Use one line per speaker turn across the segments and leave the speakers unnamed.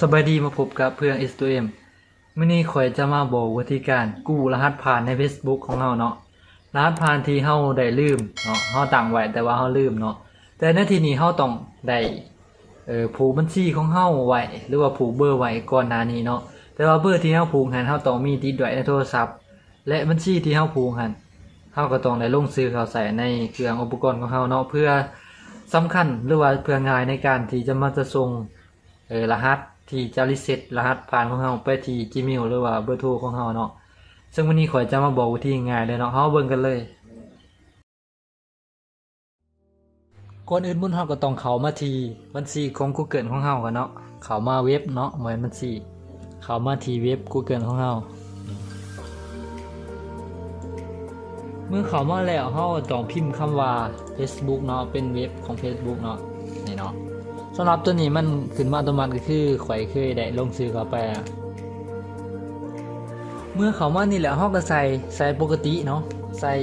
สบายดีมาพบกับเพื่อน s อ m มื่อนี้ข่อยจะมาบอกวิธีการกู้รหัสผ่านใน Facebook ของเราเนาะรหัสผ่านที่เฮาได้ลืมเนาะเฮาตั้งไว้แต่ว่าเฮาลืมเนาะแต่ในที่นี้เฮาต้องได้เอ่อผูกบัญชีของเฮาไว้หรือว่าผูกเบอร์ไว้ก่อนหน้านี้เนาะแต่ว่าเบอร์ที่เฮาผูกหันเฮาต้องมีติดไว้ในโทรศัพท์ และบัญชีที่เฮาผูกหันเฮาก็ต้องได้ลงซื้อเขาใส่ในเครื่องอุปกรณ์ของเฮาเนาะเพื่อสำคัญหรือว่าเพื่อง่ายในการที่จะมาจะส่งเออรหัส ที่จะรีเซ็ตรหัสผ่านของเราไปที่ Gmail หรือว่าเบอร์โทรของเราเนาะซึ่งวันนี้ข่อยจะมาบอกวิธีง่ายเลยเนาะเฮาเบิ่งกันเลยก่อนอื่นมุ่นเฮาก็ต้องเข้ามาที่บัญชีของ Google ของเฮากันเนาะเข้ามาเว็บเนาะเหมือนบัญชีเข้ามาที่เว็บ Google ของเฮาเมื่อเข้ามาแล้วเฮาต้องพิมพ์คำว่า Facebook เนาะเป็นเว็บของ Facebook เนาะนี่เนาะ สำหรับตัวนี้มันขึ้นมาอัตโนมัติก็คือไข่เคยได้ลงซื้อเข้าไป เมื่อเขามานี่แหละเฮาก็ใส่ใส่ปกติเนาะใส่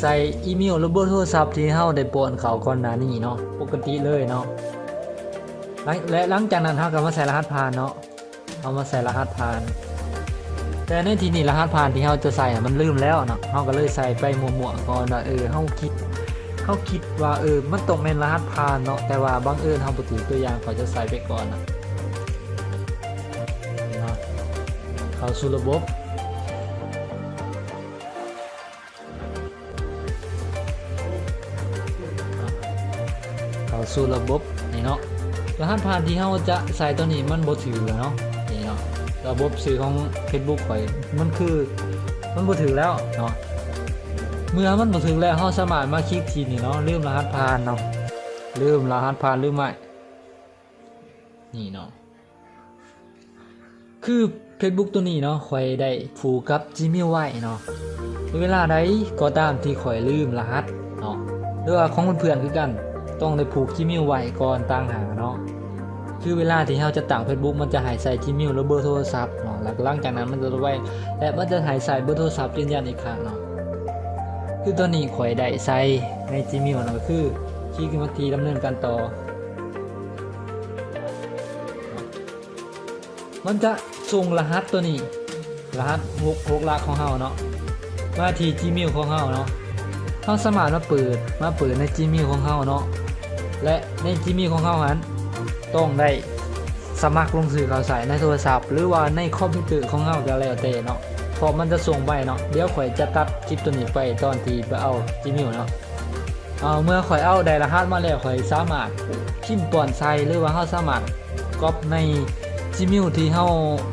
ใส่อีเมลหรือเบอร์โทรศัพท์ที่เฮาได้ปอนเขาก่อนหน้านี้เนาะปกติเลยเนาะและหลังจากนั้นเฮาก็มาใส่รหัสผ่านเนาะเอามาใส่รหัสผ่าน แต่ในที่นี้รหัสผ่านที่เฮาจะใส่มันลืมแล้วเนาะเฮาก็เลยใส่ไปมั่วๆก่อนว่าเออเฮาคิด เขาคิดว่าเออมันต้องเป็นรหัสผ่านเนาะแต่ว่าบางเอิญทำปฏิตัวอย่างเขาจะใส่ไปก่อนนะเข้าสู่ระบบเข้าสู่ระบบนี่เนาะรหัสผ่านที่เขาจะใส่ตัวนี้มันบ่ถือแล้วเนาะนี่เนาะระบบสื่อของ Facebook ข่อยมันคือมันบ่ถือแล้วเนาะ เมื่อมันมาถึงแล้วเราสามารถมาคลิกทีนี่เนาะลืมรหัสผ่านเนาะลืมรหัสผ่านหรือไหมนี่เนาะคือ Facebook ตัวนี้เนาะข่อยได้ผูกกับ Gmail ไว้เนาะเวลาใดก็ตามที่ข่อยลืมรหัสเนาะหรือว่าของเพื่อนๆคือกัน ต้องได้ผูก Gmail ไว้ก่อนต่างหากเนาะคือเวลาที่เราจะตั้ง Facebook มันจะหายใส่ Gmail หรือเบอร์โทรศัพท์เนาะหลังจากนั้นมันจะไว้และมันจะหายใส่เบอร์โทรศัพท์ยืนยันอีกครั้งเนาะ คือตัวนี้ข่อยได้ใส่ใน Gmail นั่นก็คือชี้คลิกมาทีดำเนินการต่อ มันจะส่งรหัสตัวนี้ รหัสหกหกลักของเฮาเนาะมาที่ Gmail ของเฮาเนาะเฮาสามารถมาเปิดมาเปิดใน Gmail ของเฮาเนาะและใน Gmail ของเฮาหันต้องได้สมัครลงสื่อข่าวสารในโทรศัพท์ หรือว่าในคอมพิวเตอร์ของเฮาก็แล้วแต่เนาะ อมันจะส่งไปเนาะเดี๋ยวข่อยจะตัดคลิปตัวนี้ไปตอนที่ไปเอาจิมิวเนาะเอาเมื่อข่อยเอาไดรหัสมาแล้วข่อยสามารถพิมพ์ตวนใส่หรือว่าเฮาสามารถก๊อปในจิมิวที่เฮา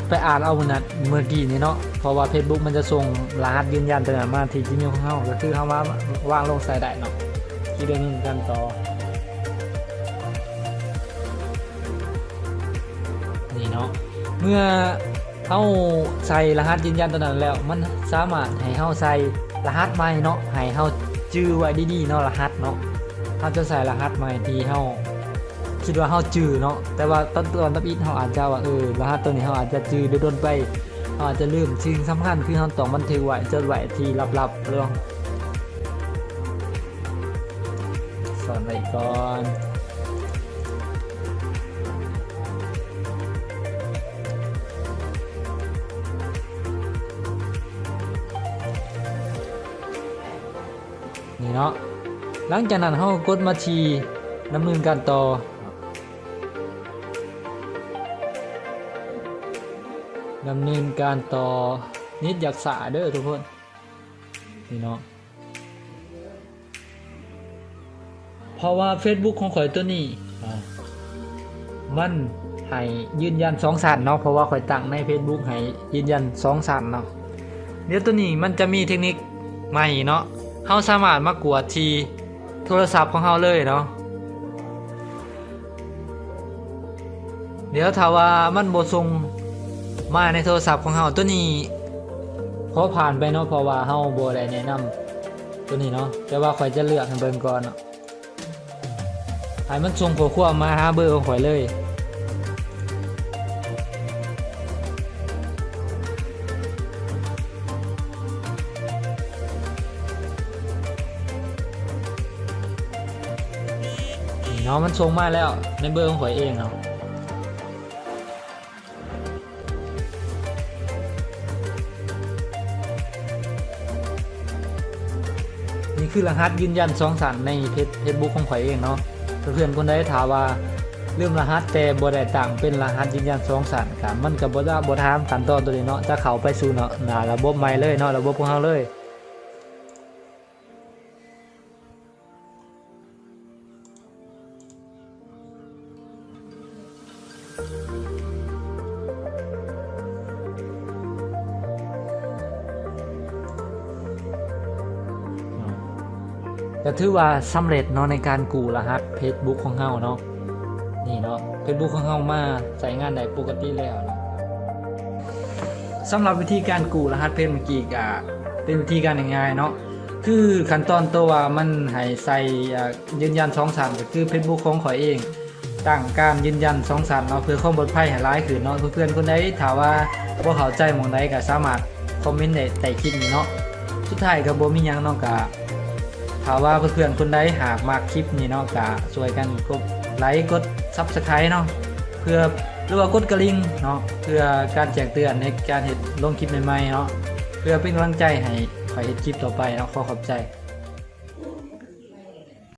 ไปอ่านเอามื้อนั้นเมื่อกี้นี้เนาะเพราะว่า Facebook มันจะส่งรหัสยืนยันตัวนั้นมาที่จิมิวของเฮาก็คือเฮามาวางลงใส่ได้เนาะที่เดินกันต่อนี่เนาะเมื่อ เฮาใส่รหัสยืนยันตัวนั้นแล้ว มันสามารถให้เฮาใส่รหัสใหม่เนาะให้เฮาจื้อไว้ดีๆเนาะรหัสเนาะเฮาจะใส่รหัสใหม่ที่เฮาคิดว่าเฮาจื้อเนาะแต่ว่าตอนตอนตับอิดเฮาอาจจะว่าเออรหัสตัวนี้เฮาอาจจะจื้อโดนไปเฮาอาจจะลืมสิ่งสำคัญคือเฮาต้องบันทึกไว้จดไว้ที่ลับๆเรื่องสอนไว้ก่อน นี่เนาะหลังจากนั้นเรากดมาทีดำเนินการต่อดำเนินการต่อนิดอยากสาเด้อทุกคนนี่เนาะเพราะว่า Facebook ของข่อยตัวนี้มันให้ยืนยันสองสันเนาะเพราะว่าข่อยตั้งใน Facebook ให้ยืนยันสองสันเนาะเดี๋ยวตัวนี้มันจะมีเทคนิคใหม่เนาะ เฮาสามารถมากวดทีโทรศัพท์ของเฮาเลยเนาะเดี๋ยวถ้าว่ามันบ่ส่งมาในโทรศัพท์ของเฮาตัวนี้ขอผ่านไปเนาะเพราะว่าเฮาบ่ได้แนะนำตัวนี้เนาะแต่ว่าข่อยจะเลือกให้เบิ่งก่อนเนาะให้มันส่งข้อความมาหาเบอร์ของข่อยเลย เนาะมันช่งมาแล้วในเบอร์ของข่อยเองเนาะนี่คือรหัสยืนยันสองสันในเพจเฟซบุ๊กของข่อยเองเนาะเพื่อนคนใดถามว่าเรื่องรหัสแต่บอได้ต่างเป็นรหัสยืนยันสองสันครับมันกับบอได้บ่ถามขั้นตอตัวนี้เนาะจะเข้าไปสู่เนาะระบบใหม่เลยเนาะระบบของเฮาเลย ก็ถือว่าสำเร็จเนาะในการกู้รหัส Facebook ของเฮาเนาะนี่เนาะ Facebook ของเฮามาใช้งานได้ปกติแล้วเนาะสำหรับวิธีการกู้รหัสเพจเมื่อกี้ก็เป็นวิธีการง่ายๆเนาะคือขั้นตอนตัวว่ามันให้ใส่ยืนยัน2สันก็คือ Facebook ของข่อยเองตั้งการยืนยัน2สันเนาะเพื่อความปลอดภัยให้หลายขึ้นเนาะเพื่อนๆคนใดถามว่าบ่เข้าใจมองใดก็สามารถคอมเมนต์ได้ใต้คลิปนี้เนาะสุดท้ายก็บ่มีหยังเนาะก็ ถ้าว่าเพื่อนๆคนใดหากมากคลิปนี้เนาะก็ช่วยกันกดไลค์กดซับสไครต์เนาะเพื่อหรือว่ากดกระลิ่งเนาะเพื่อการแจ้งเตือนในการเห็นลงคลิปใหม่ๆเนาะเพื่อเป็นกำลังใจให้ขอยเห็นคลิปต่อไปเนาะขอขอบใจ